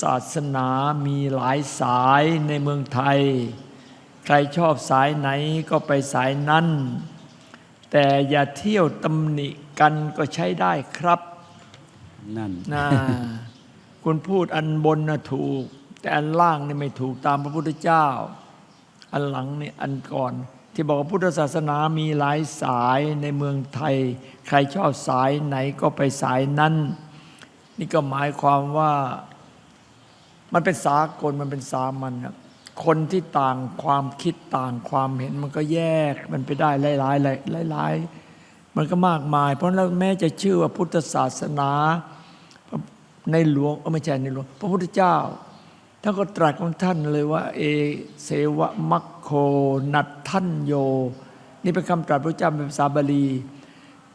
ศาสนามีหลายสายในเมืองไทย ใครชอบสายไหนก็ไปสายนั้น แต่อย่าเที่ยวตำหนิกันก็ใช้ได้ครับ นั่นนะคุณพูดอันบนนะถูก แต่อันล่างนี่ไม่ถูกตามพระพุทธเจ้า อันหลังนี่อันก่อน ที่บอกว่าพุทธศาสนามีหลายสายในเมืองไทย ใครชอบสายไหนก็ไปสายนั้นนี่ก็หมายความว่า มันเป็นสากลมันเป็นสามัญนะคนที่ต่างความคิดต่างความเห็นมันก็แยกมันไปได้หลายๆหลายหลายๆมันก็มากมาย เพราะแล้วแม้จะชื่อว่าพุทธศาสนาในหลวงเออไม่ใช่ในหลวงพระพุทธเจ้าท่านก็ตรัสของท่านเลยว่า เอเสวะมัคโคนัตทันโย นี่เป็นคำตรัสพระเจ้าเป็นภาษาบาลี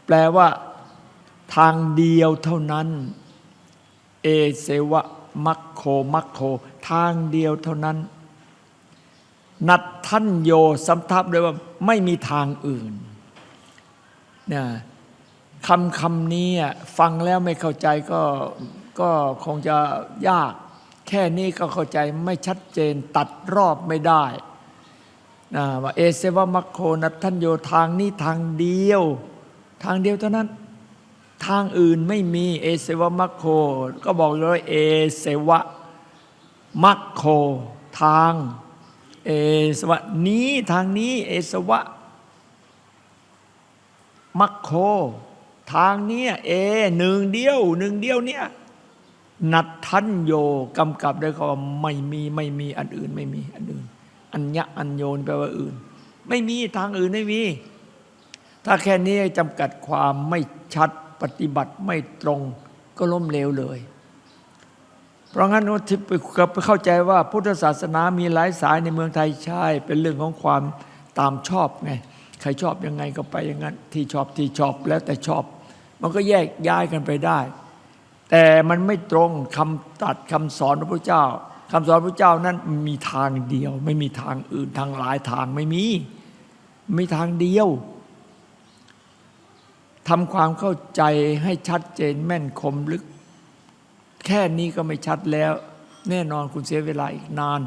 แปลว่าทางเดียวเท่านั้น เอเสวะ มัคโคมัคโค ทางเดียวเท่านั้น นัตทันโยสำทับด้วยว่าไม่มีทางอื่นเนี่ยคำคำนี้อะฟังแล้วไม่เข้าใจก็ก็คงจะยาก แค่นี้ก็เข้าใจไม่ชัดเจนตัดรอบไม่ได้นะว่าเอเสวะมัคโคนัตทันโยทางนี้ทางเดียว ทางเดียวเท่านั้น ทางอื่นไม่มีเอเสวะมัคโค ก็บอกเลยเอเสวะมัคโค ทาง เอสวะนี้ทางนี้ เอสวะมัคโค ทางเนี้ยเอหนึ่งเดียวหนึ่งเดียวเนี่ยนัดทันโยกำกับด้วยคำว่าไม่มีไม่มีอันอื่นไม่มีอันอื่น อัญญะอัญโยนแปลว่าอื่น ไม่มีทางอื่นไม่มี ถ้าแค่นี้จำกัดความไม่ชัด ฏิบัติไม่ตรงก็ล้มเหลวเลย เพราะงั้นที่ไปเข้าใจว่าพุทธศาสนามีหลายสายในเมืองไทยใช่เป็นเรื่องของความตามชอบไงใครชอบยังไงก็ไปอย่างนั้นที่ชอบที่ชอบแล้วแต่ชอบ มันก็แยกย้ายกันไปได้ แต่มันไม่ตรงคำตัดคำสอนพระพุทธเจ้าคำสอนพระเจ้านั้นมีทางเดียว ไม่มีทางอื่นทางหลายทางไม่มี มีทางเดียว ทำความเข้าใจให้ชัดเจนแม่นคมลึก แค่นี้ก็ไม่ชัดแล้ว แน่นอนคุณเสียเวลาอีกนาน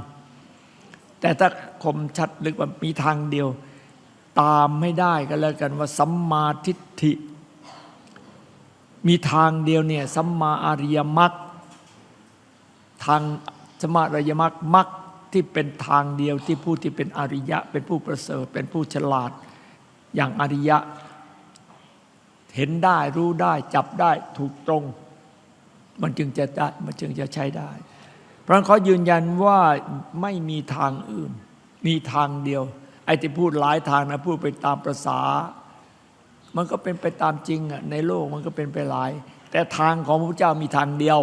แต่ถ้าคมชัดลึกว่ามีทางเดียว ตามไม่ได้ก็แล้วกันว่าสัมมาทิฏฐิ มีทางเดียวเนี่ยสัมมาอริยมรรคทางสัมมาอริยมรรคมรรคที่เป็นทางเดียวที่ผู้ที่เป็นอริยะ เป็นผู้ประเสริฐเป็นผู้ฉลาดอย่างอริยะ เห็นได้รู้ได้ จับได้ถูกตรง มันจึงจะได้มันจึงจะใช้ได้ เพราะนั้นเขายืนยันว่าไม่มีทางอื่น มีทางเดียว ไอ้ที่พูดหลายทางนะพูดไปตามประษา มันก็เป็นไปตามจริงอะในโลกมันก็เป็นไปหลาย แต่ทางของพระพุทธเจ้ามีทางเดียว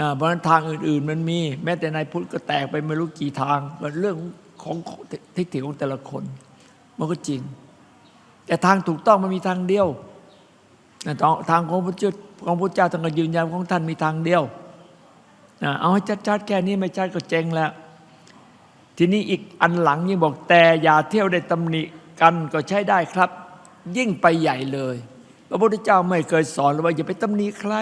อ่าเพราะนั้นทางอื่น ๆ มันมี แม้แต่ในพุทธก็แตกไปไม่รู้กี่ทางมันเรื่องของทิฏฐิของแต่ละคน มันก็จริง แต่ทางถูกต้องมันมีทางเดียวทางของพระเจ้าของพระเจ้าท่านก็ยืนยันของท่านมีทางเดียวเอาให้ชัดๆแค่นี้ไม่ชัดก็เจ๊งแล้ว ทีนี้อีกอันหลังยังบอกแต่อย่าเที่ยวได้ตำหนิกันก็ใช้ได้ครับ ยิ่งไปใหญ่เลย พระพุทธเจ้าไม่เคยสอนเลยว่าอย่าไปตำหนิใคร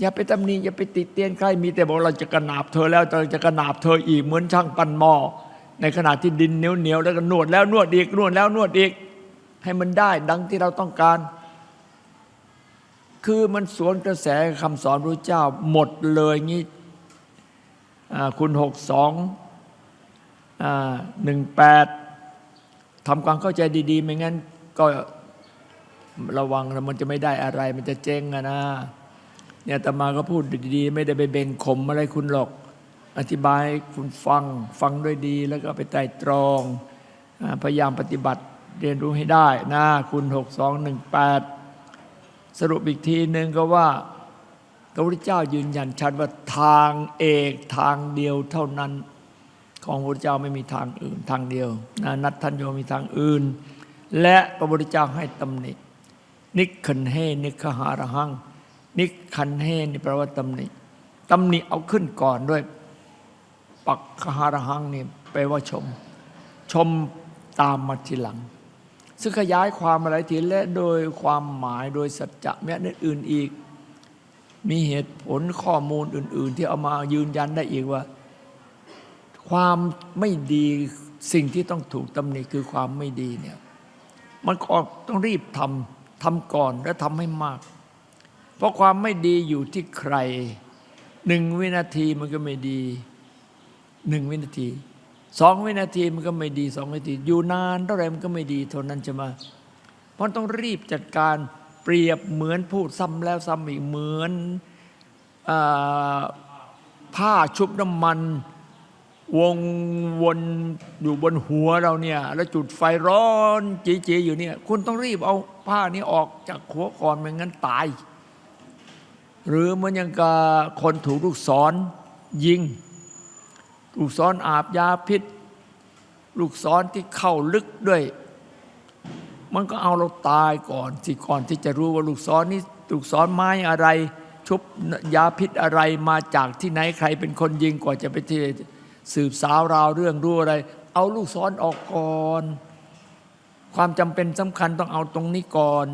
อย่าไปตำหนิอย่าไปติเตียนใครมีแต่บอกเราจะกระนาบเธอแล้วเราจะกระนาบเธออีกเหมือนช่างปั้นหม้อ ในขณะที่ดินเหนียวเหนียวๆแล้วก็นวดแล้วนวดอีกนวดแล้วนวดอีก ให้มันได้ดังที่เราต้องการ คือมันสวนกระแสคำสอนพระเจ้าหมดเลยงี้คุณหกสองหนึ่งแปดทำความเข้าใจดี ๆ ไม่งั้นก็ระวังมันจะไม่ได้อะไร มันจะเจ๊งอะนะเนี่ยตมาก็พูดดีๆ ไม่ได้ไปเบ่งข่มอะไรคุณหรอก อธิบายให้คุณฟังฟังด้วยดี แล้วก็ไปไต่ตรอง พยายามปฏิบัติเรียนรู้ให้ได้นะคุณหกสองหนึ่งแปดสรุปอีกทีหนึ่งก็ว่าพระพุทธเจ้ายืนยันชัดว่าทางเอกทางเดียวเท่านั้น ของพระพุทธเจ้าไม่มีทางอื่นทางเดียวนะนัททันโยมีทางอื่น และพระพุทธเจ้าให้ตำหนินิคันเฮนิคหารหัง นิคันเฮนี่แปลว่าตำหนิตำหนิเอาขึ้นก่อนด้วย ปักคหารหังนี่แปลว่าชม ชมตามมาทีหลัง ซึ่งขยายความอะไรทีและโดยความหมายโดยสัจจะแม้อื่นอีก มีเหตุผลข้อมูลอื่น ๆ ที่เอามายืนยันได้อีกว่า ความไม่ดีสิ่งที่ต้องถูกตำหนิคือความไม่ดีเนี่ยมันก็ต้องรีบทำทำก่อนและทำให้มาก เพราะความไม่ดีอยู่ที่ใครหนึ่งวินาทีมันก็ไม่ดี หนึ่งวินาทีสองวินาทีมันก็ไม่ดีสองวินาที อยู่นานเท่าไรมันก็ไม่ดีเท่านั้นใช่ไหมเพราะต้องรีบจัดการเปรียบเหมือนพูดซ้ำแล้วซ้ำอีกเหมือนอผ้าชุบน้ำมัน วงวนอยู่บนหัวเราเนี่ย แล้วจุดไฟร้อนจีๆอยู่เนี่ย คุณต้องรีบเอาผ้านี้ออกจากหัวก่อนไม่งั้นตาย หรือเหมันยังกับคนถูกลูกศรยิง ลูกศรอาบยาพิษ ลูกศรที่เข้าลึกด้วย มันก็เอาเราตายก่อนสิก่อนที่จะรู้ว่าลูกศรนี้ลูกศรไม้อะไร ชุบยาพิษอะไรมาจากที่ไหนใครเป็นคนยิงกว่าจะไปที่สืบสาวราวเรื่องรู้อะไร เอาลูกศรออกก่อน ความจำเป็นสำคัญต้องเอาตรงนี้ก่อน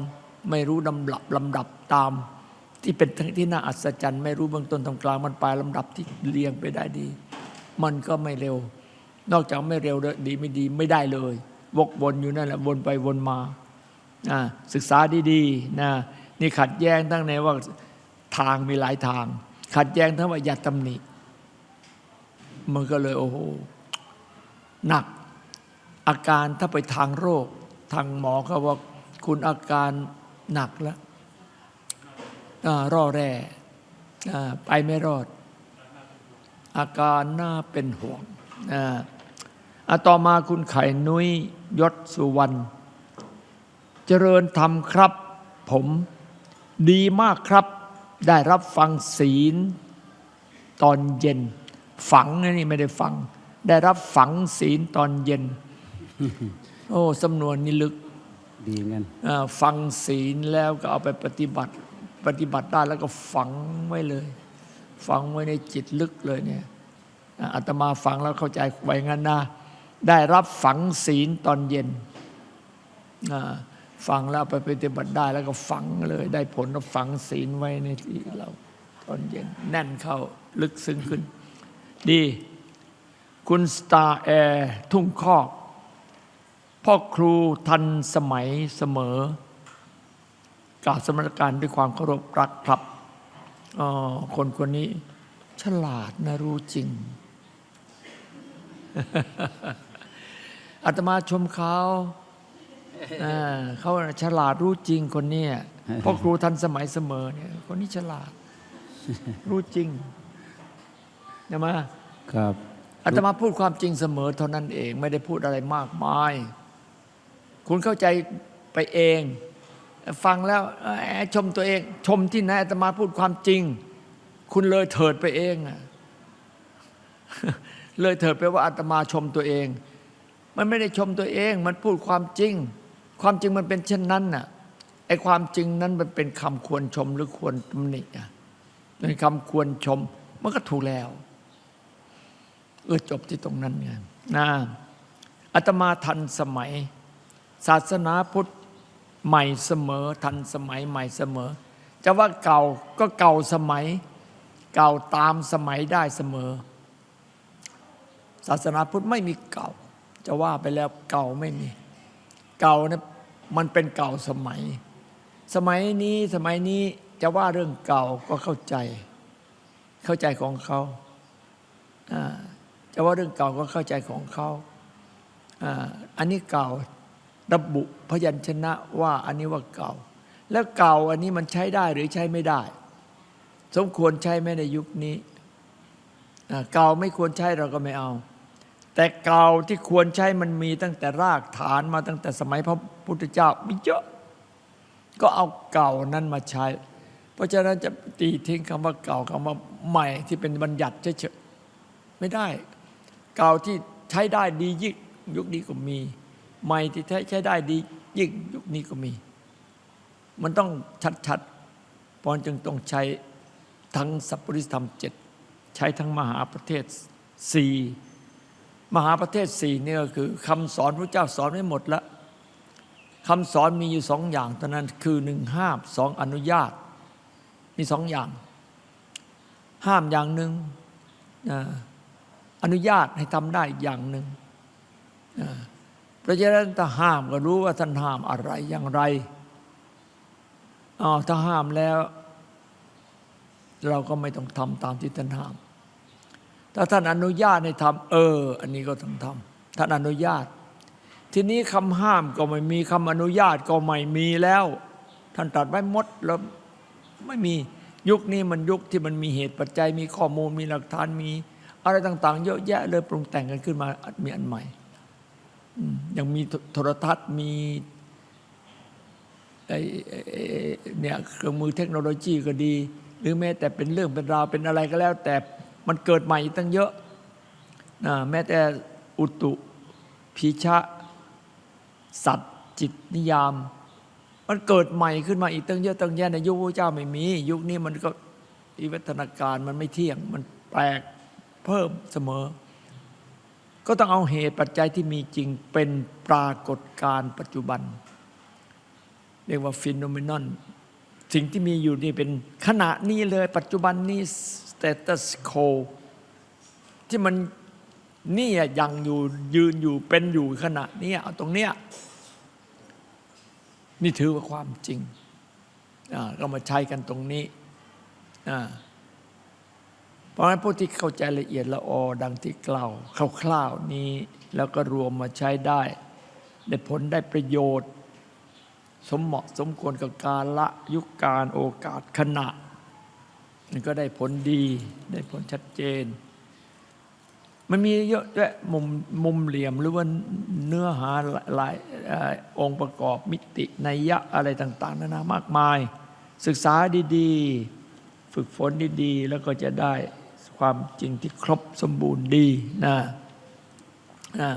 ไม่รู้ลำดับลำดับตาม ที่เป็นทั้งที่น่าอัศจรรย์ ไม่รู้เบื้องต้นตรงกลางมันปลายลำดับที่เรียงไปได้ดี มันก็ไม่เร็ว นอกจากไม่เร็วดีไม่ดีไม่ได้เลย วกวนอยู่นั่นแหละวนไปวนมาศึกษาดีๆนะนี่ขัดแย้งทั้งในว่าทางมีหลายทาง ขัดแย้งทั้งว่าอย่าตำหนิมันก็เลยโอ้โหหนักอาการถ้าไปทางโรค ทางหมอเขาว่าคุณอาการหนักแล้วร่อแร่ไปไม่รอด อาการน่าเป็นห่วงอ่าอะต่อมาคุณไข่นุ้ยยศสุวรรณเจริญธรรมครับ ผมดีมากครับ ได้รับฟังศีล ตอนเย็น ฝังนะนี่ไม่ได้ฟัง ได้รับฝังศีลตอนเย็น โอ้สำนวนนี้ลึกดีงั้นอ่าฟังศีลแล้วก็เอาไปปฏิบัติ ปฏิบัติได้แล้วก็ฝังไว้เลย ฝังไว้ในจิตลึกเลยเนี่ยอาตมาฟังแล้วเข้าใจไว้งั้นนะได้รับฝังศีลตอนเย็นฟังแล้วไปปฏิบัติได้แล้วก็ฝังเลย ได้ผลแล้วฝังศีลไว้ในที่เราตอนเย็น แน่นเข้าลึกซึ้งขึ้น ดี คุณสตาร์แอร์ทุ่งคอกพ่อครูทันสมัยเสมอ กล่าวสมรการด้วยความเคารพรักครับ อ๋อคนคนนี้ ฉลาดนะรู้จริงอาตมาชมเขาอ่าเขาฉลาดรู้จริงคนเนี้ยพ่อครูทันสมัยเสมอเนี่ย คนนี้ฉลาด รู้จริงใช่ไหมครับอาตมาพูดความจริงเสมอเท่านั้นเอง ไม่ได้พูดอะไรมากมาย คุณเข้าใจไปเอง ฟังแล้วเอ่อชมตัวเอง ชมที่ไหนอาตมาพูดความจริง คุณเลยเถิดไปเองเลยเถิดไปว่าอาตมาชมตัวเอง มันไม่ได้ชมตัวเอง มันพูดความจริง ความจริงมันเป็นเช่นนั้นน่ะไอ้ความจริงนั้นมันเป็นคำควรชมหรือควรตำหนิอะเป็นคำควรชม มันก็ถูกแล้ว เออจบที่ตรงนั้นไงนะอาตมาทันสมัย ศาสนาพุทธ ใหม่เสมอทันสมัยใหม่เสมอ จะว่าเก่าก็เก่าสมัย เก่าตามสมัยได้เสมอ ศาสนาพุทธไม่มีเก่า จะว่าไปแล้วเก่าไม่มี เก่าเนี่ยมันเป็นเก่าสมัย สมัยนี้สมัยนี้จะว่าเรื่องเก่าก็เข้าใจ เข้าใจของเขาจะว่าเรื่องเก่าก็เข้าใจของเขาอันนี้เก่า ระบุพยัญชนะว่าอันนี้ว่าเก่า แล้วเก่าอันนี้มันใช้ได้หรือใช้ไม่ได้ สมควรใช้ไหมในยุคนี้เก่าไม่ควรใช้เราก็ไม่เอา แต่เก่าที่ควรใช้มันมีตั้งแต่รากฐานมาตั้งแต่สมัยพระพุทธเจ้ามีเยอะก็เอาเก่านั้นมาใช้ เพราะฉะนั้นจะตีทิ้งคำว่าเก่าคำว่าใหม่ที่เป็นบัญญัติเฉยๆไม่ได้ เก่าที่ใช้ได้ดียิ่งยุคนี้ก็มี ใหม่ที่ใช้ได้ดียิ่งยุคนี้ก็มี มันต้องชัดๆพรจึงต้องใช้ทั้งสัพปริสธรรมเจ็ดใช้ทั้งมหาประเทศสี่มหาประเทศสี่นี่ก็คือคำสอนพระเจ้าสอนไม่หมดละคำสอนมีอยู่สองอย่างเท่านั้นคือหนึ่งห้ามสองอนุญาต มีสองอย่าง ห้ามอย่างหนึ่งอนุญาตให้ทำได้อย่างหนึ่ง เพราะฉะนั้นถ้าห้ามก็รู้ว่าท่านห้ามอะไรอย่างไรอ๋อถ้าห้ามแล้ว เราก็ไม่ต้องทำตามที่ท่านห้าม ถ้าท่านอนุญาตให้ทำเออ อันนี้ก็ต้องทำท่านอนุญาต ทีนี้คำห้ามก็ไม่มีคำอนุญาตก็ไม่มีแล้ว ท่านตรัสไว้หมดแล้วไม่มียุคนี้มันยุคที่มันมีเหตุปัจจัยมีข้อมูลมีหลักฐานมี อะไรต่าง ๆ เยอะแยะเลยปรุงแต่งกันขึ้นมามีอันใหม่ ยังมีโทรทัศน์มีเนี่ยเครื่องมือเทคโนโลยีก็ดี หรือแม้แต่เป็นเรื่องเป็นราวเป็นอะไรก็แล้ว แต่มันเกิดใหม่อีกตั้งเยอะนะแม้แต่อุตุพีชะ สัตว์ จิตนิยาม มันเกิดใหม่ขึ้นมาอีกตั้งเยอะตั้งแยะในยุคพระเจ้าไม่มี ยุคนี้มันก็วิวัฒนาการมันไม่เที่ยงมันแปลกเพิ่มเสมอ ก็ต้องเอาเหตุปัจจัยที่มีจริงเป็นปรากฏการณ์ปัจจุบัน เรียกว่าฟิโนเมนอนสิ่งที่มีอยู่นี่เป็นขณะนี้เลยปัจจุบันนี้สเตตัสโคที่มันนี่ยังอยู่ยืนอยู่เป็นอยู่ขณะนี้เอาตรงเนี้ยนี่ถือว่าความจริงอ่ามาใช้กันตรงนี้อ่า เพราะฉะนั้นผู้ที่เข้าใจละเอียดละออดังที่กล่าวคร่าวๆนี้ แล้วก็รวมมาใช้ได้ ได้ผลได้ประโยชน์ สมเหมาะสมควรกับการละยุคการโอกาสขณะมันก็ได้ผลดีได้ผลชัดเจน มันมีเยอะด้วยมุมมุมเหลี่ยมหรือว่าเนื้อหาหลายองค์ประกอบมิตินัยยะอะไรต่าง ๆ นานามากมาย ศึกษาดี ๆ ฝึกฝนดี ๆ แล้วก็จะได้ ความจริงที่ครบสมบูรณ์ดีนะนะ